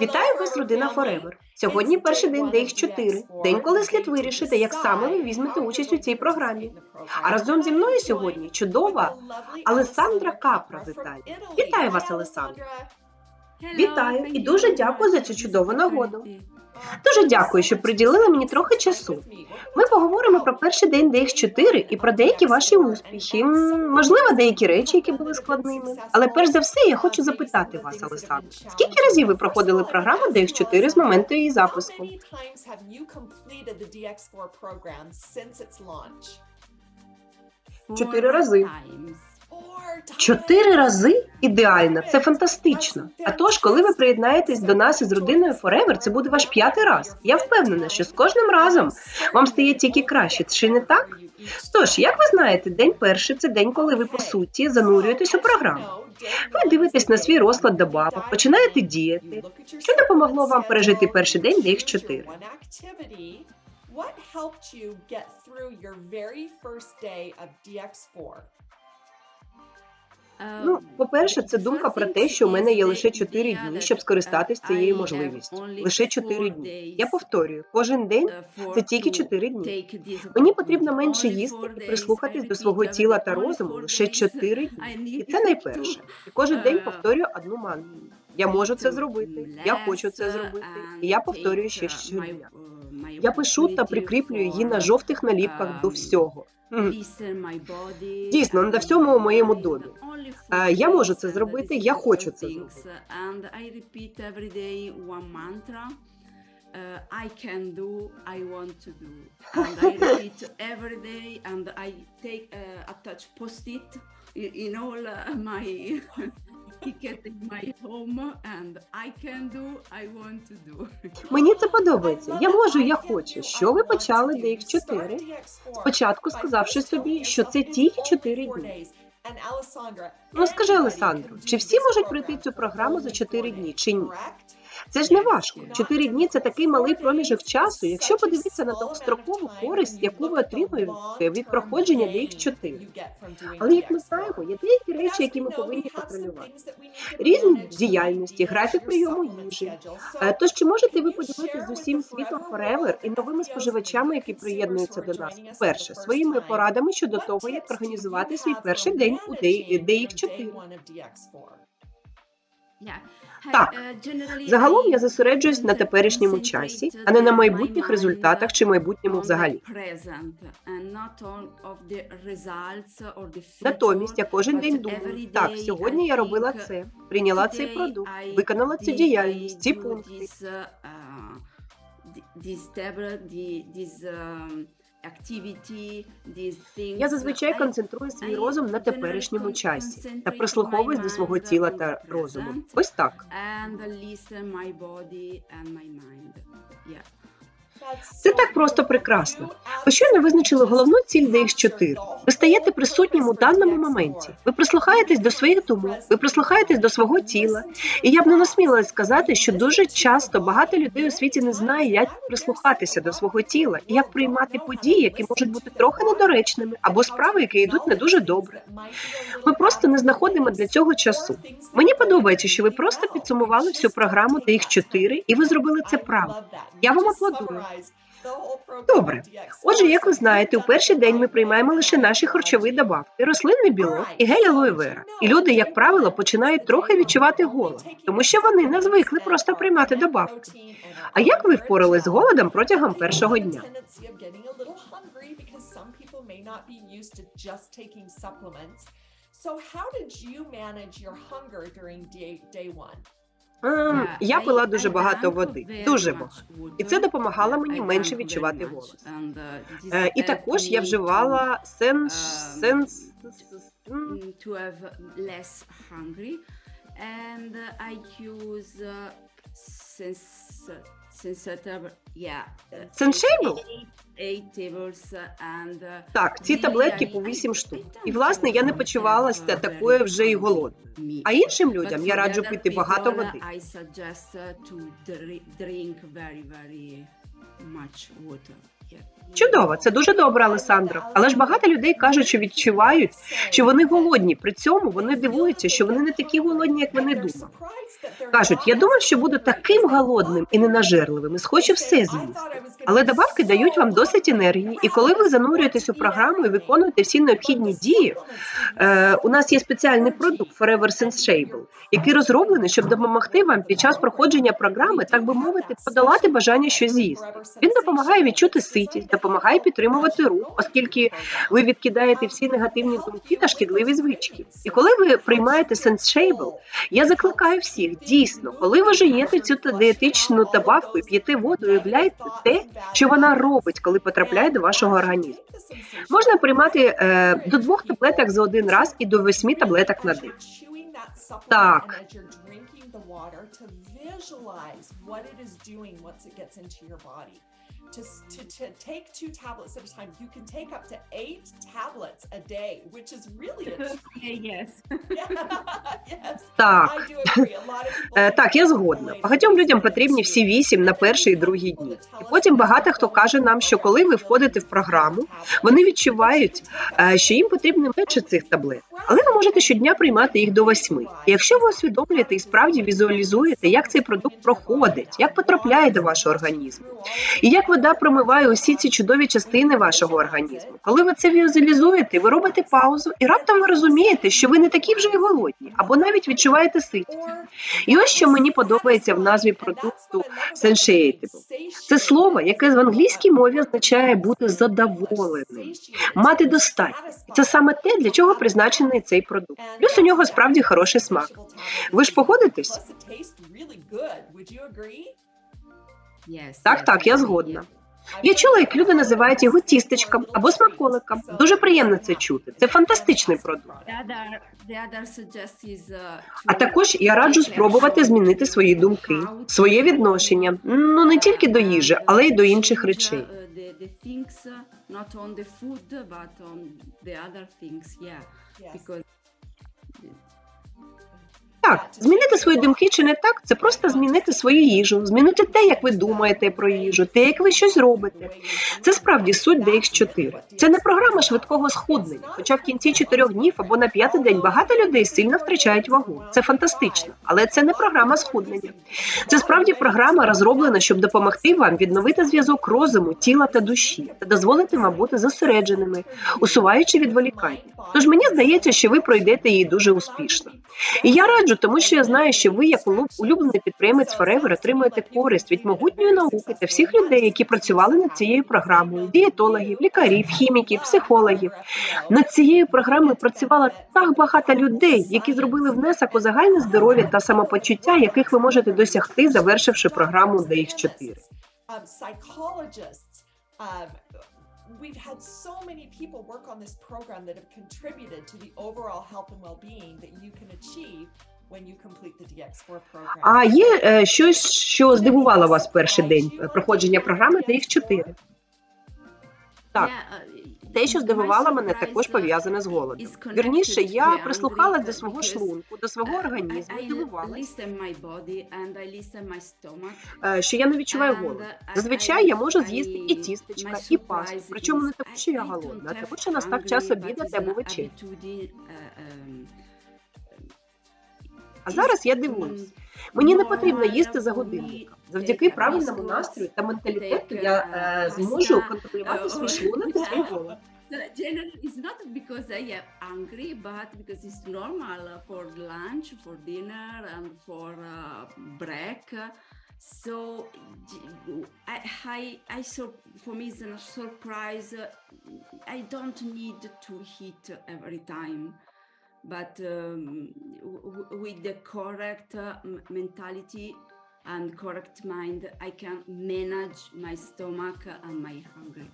Вітаю вас, родина Forever. Сьогодні перший день де їх чотири. день, коли слід вирішити, як саме ви візьмете участь у цій програмі. А разом зі мною сьогодні чудова Алесандра Капра з Італії. Вітаю вас, Алесандра. Вітаю і дуже дякую за цю чудову нагоду. Дуже дякую, що приділили мені трохи часу. Ми поговоримо про перший день DX4 і про деякі ваші успіхи, можливо, деякі речі, які були складними. Але перш за все, я хочу запитати вас, Алесандра, скільки разів ви проходили програму DX4 з моменту її запуску? Чотири рази. Чотири рази? Ідеально, це фантастично. А тож, коли ви приєднаєтесь до нас із родиною Forever, це буде ваш п'ятий раз. Я впевнена, що з кожним разом вам стає тільки краще. Чи не так? Тож, як ви знаєте, день перший це день, коли ви по суті занурюєтесь у програму. Ви дивитесь на свій розклад добавок, починаєте діяти. Що допомогло вам пережити перший день DX4? What helped you get through your very first day of DX4? Ну, по-перше, це думка про те, що у мене є лише 4 дні, щоб скористатись цією можливістю. Лише 4 дні. Я повторюю, кожен день це тільки 4 дні. Мені потрібно менше їсти і прислухатись до свого тіла та розуму лише 4 дні. І це найперше. І кожен день повторюю одну мантру. Я можу це зробити, я хочу це зробити, і я повторюю ще щодня. Я пишу та прикріплюю її на жовтих наліпках до всього. Дійсно, на всьому моєму домі. Е, Я можу це зробити, я хочу це зробити. Uh, I can do, I want to do. And I repeat every day and I take uh, attach post-it in all uh, my ticket in my home and I can do, I want to do. Мені це подобається. Я можу, я хочу. Що ви почали їх чотири? Спочатку сказавши собі, що це тільки чотири дні. Ну скажи, Олександру, чи всі можуть пройти цю програму за чотири дні, чи ні? Це ж не важко. 4 дні це такий малий проміжок часу, якщо подивитися на довгострокову користь, яку ви отримуєте від проходження DX4. Але як ми знаємо, є деякі речі, які ми повинні контролювати. Різні діяльності, графік прийому їжі. Е, Тож чи можете ви поділитися з усім світом Forever і новими споживачами, які приєднуються до нас? Перше, своїми порадами щодо того, як організувати свій перший день у DX4. Так. Загалом я зосереджуюсь на теперішньому часі, а не на майбутніх результатах чи майбутньому взагалі. Натомість я кожен день думаю, так, сьогодні я робила це, прийняла цей продукт, виконала цю діяльність, ці пункти. Я зазвичай концентрую свій розум на теперішньому часі та прислуховуюсь до свого тіла та розуму. Ось так. Це так просто прекрасно. Ви щойно визначили головну ціль DX4. Ви стаєте присутнім у даному моменті. Ви прислухаєтесь до своїх думок, ви прислухаєтесь до свого тіла. І я б не насмілилась сказати, що дуже часто багато людей у світі не знає, як прислухатися до свого тіла і як приймати події, які можуть бути трохи недоречними, або справи, які йдуть не дуже добре. Ми просто не знаходимо для цього часу. Мені подобається, що ви просто підсумували всю програму DX4, і ви зробили це правильно. Я вам аплодую. Добре. Отже, як ви знаєте, у перший день ми приймаємо лише наші харчові добавки, рослинний білок і гель алоєвера. І люди, як правило, починають трохи відчувати голод, тому що вони не звикли просто приймати добавки. А як ви впорались з голодом протягом першого дня? So how did you manage your hunger during day, day one? Я пила дуже багато води, дуже багато. І це допомагало мені менше відчувати голод. Е, І також я вживала сенс... сенс... to have less hungry and uh, I use uh, sens sensitive yeah uh, Uh, Так, ці таблетки по 8 штук. І власне я не почувалася такою вже і голодною. А іншим людям я раджу пити багато води. Uh. Чудово, це дуже добре, Алесандро. Але ж багато людей кажуть, що відчувають, що вони голодні. При цьому вони дивуються, що вони не такі голодні, як вони думали. Кажуть, я думав, що буду таким голодним і ненажерливим, і схочу все з'їсти. Але добавки дають вам досить енергії, і коли ви занурюєтесь у програму і виконуєте всі необхідні дії, е, у нас є спеціальний продукт Forever Sensable, який розроблений, щоб допомогти вам під час проходження програми, так би мовити, подолати бажання щось з'їсти. Він допомагає відчути ситість, допомагає підтримувати рух, оскільки ви відкидаєте всі негативні думки та шкідливі звички. І коли ви приймаєте Sensable, я закликаю всіх дійсно, коли ви жуєте цю дієтичну добавку і п'єте воду, уявляєте те, що вона робить, коли потрапляє до вашого організму. Можна приймати е, до двох таблеток за один раз і до восьми таблеток на день. Так. Так. To, s- to, to take two tablets at a time, you can take up to eight tablets a day, which is really a yes. yes. Так. Е, Так, я згодна. Багатьом людям потрібні всі вісім на перший і другий дні. І потім багато хто каже нам, що коли ви входите в програму, вони відчувають, е, що їм потрібно менше цих таблет. Але ви можете щодня приймати їх до восьми. Якщо ви усвідомлюєте і справді візуалізуєте, як цей продукт проходить, як потрапляє до вашого організму, і як вода промиває усі ці чудові частини вашого організму. Коли ви це візуалізуєте, ви робите паузу, і раптом ви розумієте, що ви не такі вже й голодні, або навіть відчуваєте ситість. І ось що мені подобається в назві продукту Satiable. Це слово, яке в англійській мові означає бути задоволеним, мати достатньо. Це саме те, для чого призначений цей продукт. Плюс у нього справді хороший смак. Ви ж погодитесь? Так, так, я згодна. Я чула, як люди називають його тістечком або смаколиком. Дуже приємно це чути. Це фантастичний продукт. Uh, А також я раджу спробувати змінити свої думки, своє відношення. Ну не тільки до їжі, але й до інших речей. The, the things, not on the food, but on the other things, yeah. Because Так, змінити свої думки чи не так, це просто змінити свою їжу, змінити те, як ви думаєте про їжу, те, як ви щось робите. Це справді суть DX4. Це не програма швидкого схуднення, хоча в кінці чотирьох днів або на п'ятий день багато людей сильно втрачають вагу. Це фантастично, але це не програма схуднення. Це справді програма розроблена, щоб допомогти вам відновити зв'язок розуму, тіла та душі та дозволити вам бути зосередженими, усуваючи відволікання. Тож мені здається, що ви пройдете її дуже успішно. І я раджу, тому що я знаю, що ви, як улю- улюблений підприємець Forever, отримуєте користь від могутньої науки та всіх людей, які працювали над цією програмою: дієтологів, лікарів, хіміків, психологів. Над цією програмою працювало так багато людей, які зробили внесок у загальне здоров'я та самопочуття, яких ви можете досягти, завершивши програму DX4. um. Um, we've had so many people work on this program that have contributed to the overall health and well-being that you can achieve when you complete the DX4 program. А є е, щось, що здивувало вас перший день е, проходження програми DX4? Так. Те, що здивувало мене, також пов'язане з голодом. Вірніше, я прислухалась до свого шлунку, до свого організму, і дивувалась, е, що я не відчуваю голоду. Зазвичай я можу з'їсти і тістечка, і пасту, причому не тому, що я голодна, а тому, що настав час обідати або вечері. А зараз я дивуюсь. Мені не потрібно їсти за годинником. Завдяки правильному настрою та менталітету я е, зможу контролювати I am hungry, but because it's normal for uh, break. So I, I, I so for me it's a surprise. I don't need to eat every time, but um, w- with the correct uh, m- mentality and correct mind, I can manage my stomach and my hunger.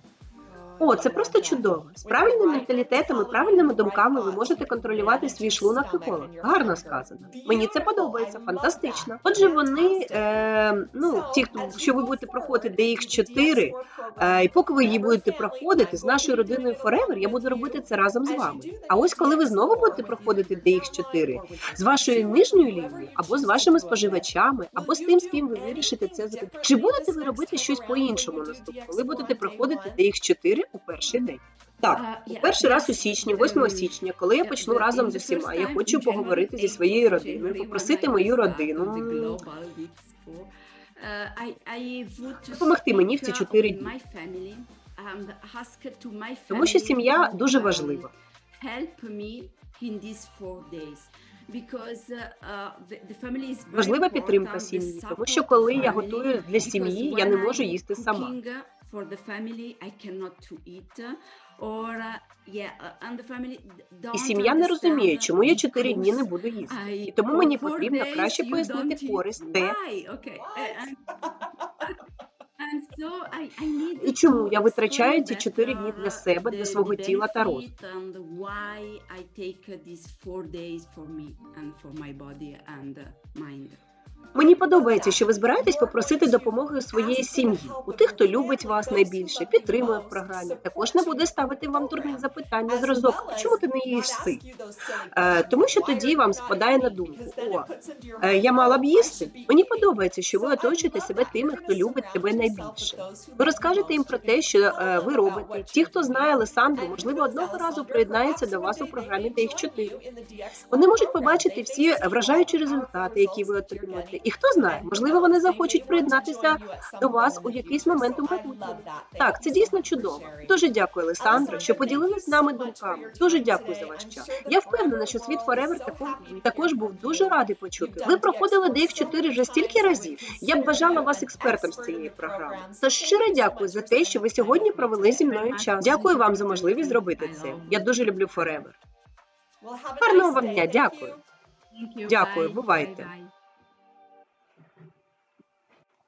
Oh, О, це просто чудово. З правильним менталітетом і правильними думками ви можете контролювати свій шлунок і коло. Гарно сказано. Мені це подобається, фантастично. Отже, вони, е, ну, ті, хто що ви будете проходити DX4, е, і поки ви її будете проходити з нашою родиною Forever, я буду робити це разом з вами. А ось коли ви знову будете проходити DX4 з вашою нижньою лінією, або з вашими споживачами, або з тим, з ким ви вирішите це зробити. Чи будете ви робити щось по-іншому наступно, коли будете проходити DX4 у перший день? Так, у перший раз у січні, 8 січня, коли я почну разом з усіма, я хочу поговорити зі своєю родиною, попросити мою родину допомогти мені в ці чотири дні. Тому що сім'я дуже важлива. Важлива підтримка сім'ї, тому що коли я готую для сім'ї, я не можу їсти сама. І сім'я не розуміє, чому я чотири дні не буду їсти. І тому мені потрібно краще пояснити користь, де. І чому я витрачаю ці чотири дні для себе, для свого тіла та розуму. Мені подобається, що ви збираєтесь попросити допомоги у своєї сім'ї, у тих, хто любить вас найбільше, підтримує в програмі. Також не буде ставити вам дурних запитань на зразок. Чому ти не їси? Е, тому що тоді вам спадає на думку: о, е, я мала б їсти. Мені подобається, що ви оточуєте себе тими, хто любить тебе найбільше. Ви розкажете їм про те, що е, ви робите. Ті, хто знає Алесандру, можливо, одного разу приєднаються до вас у програмі DX4. Вони можуть побачити всі вражаючі результати, які ви І хто знає, можливо, вони захочуть приєднатися до вас у якийсь момент у майбутньому. Так, це дійсно чудово. Дуже дякую, Олександра, що поділились з нами думками. Дуже дякую за ваш час. Я впевнена, що світ Forever також, також був дуже радий почути. Ви проходили DX4 вже стільки разів. Я б бажала вас експертом з цієї програми. Тож щиро дякую за те, що ви сьогодні провели зі мною час. Дякую вам за можливість зробити це. Я дуже люблю Forever. Гарного вам дня, дякую. Дякую, бувайте.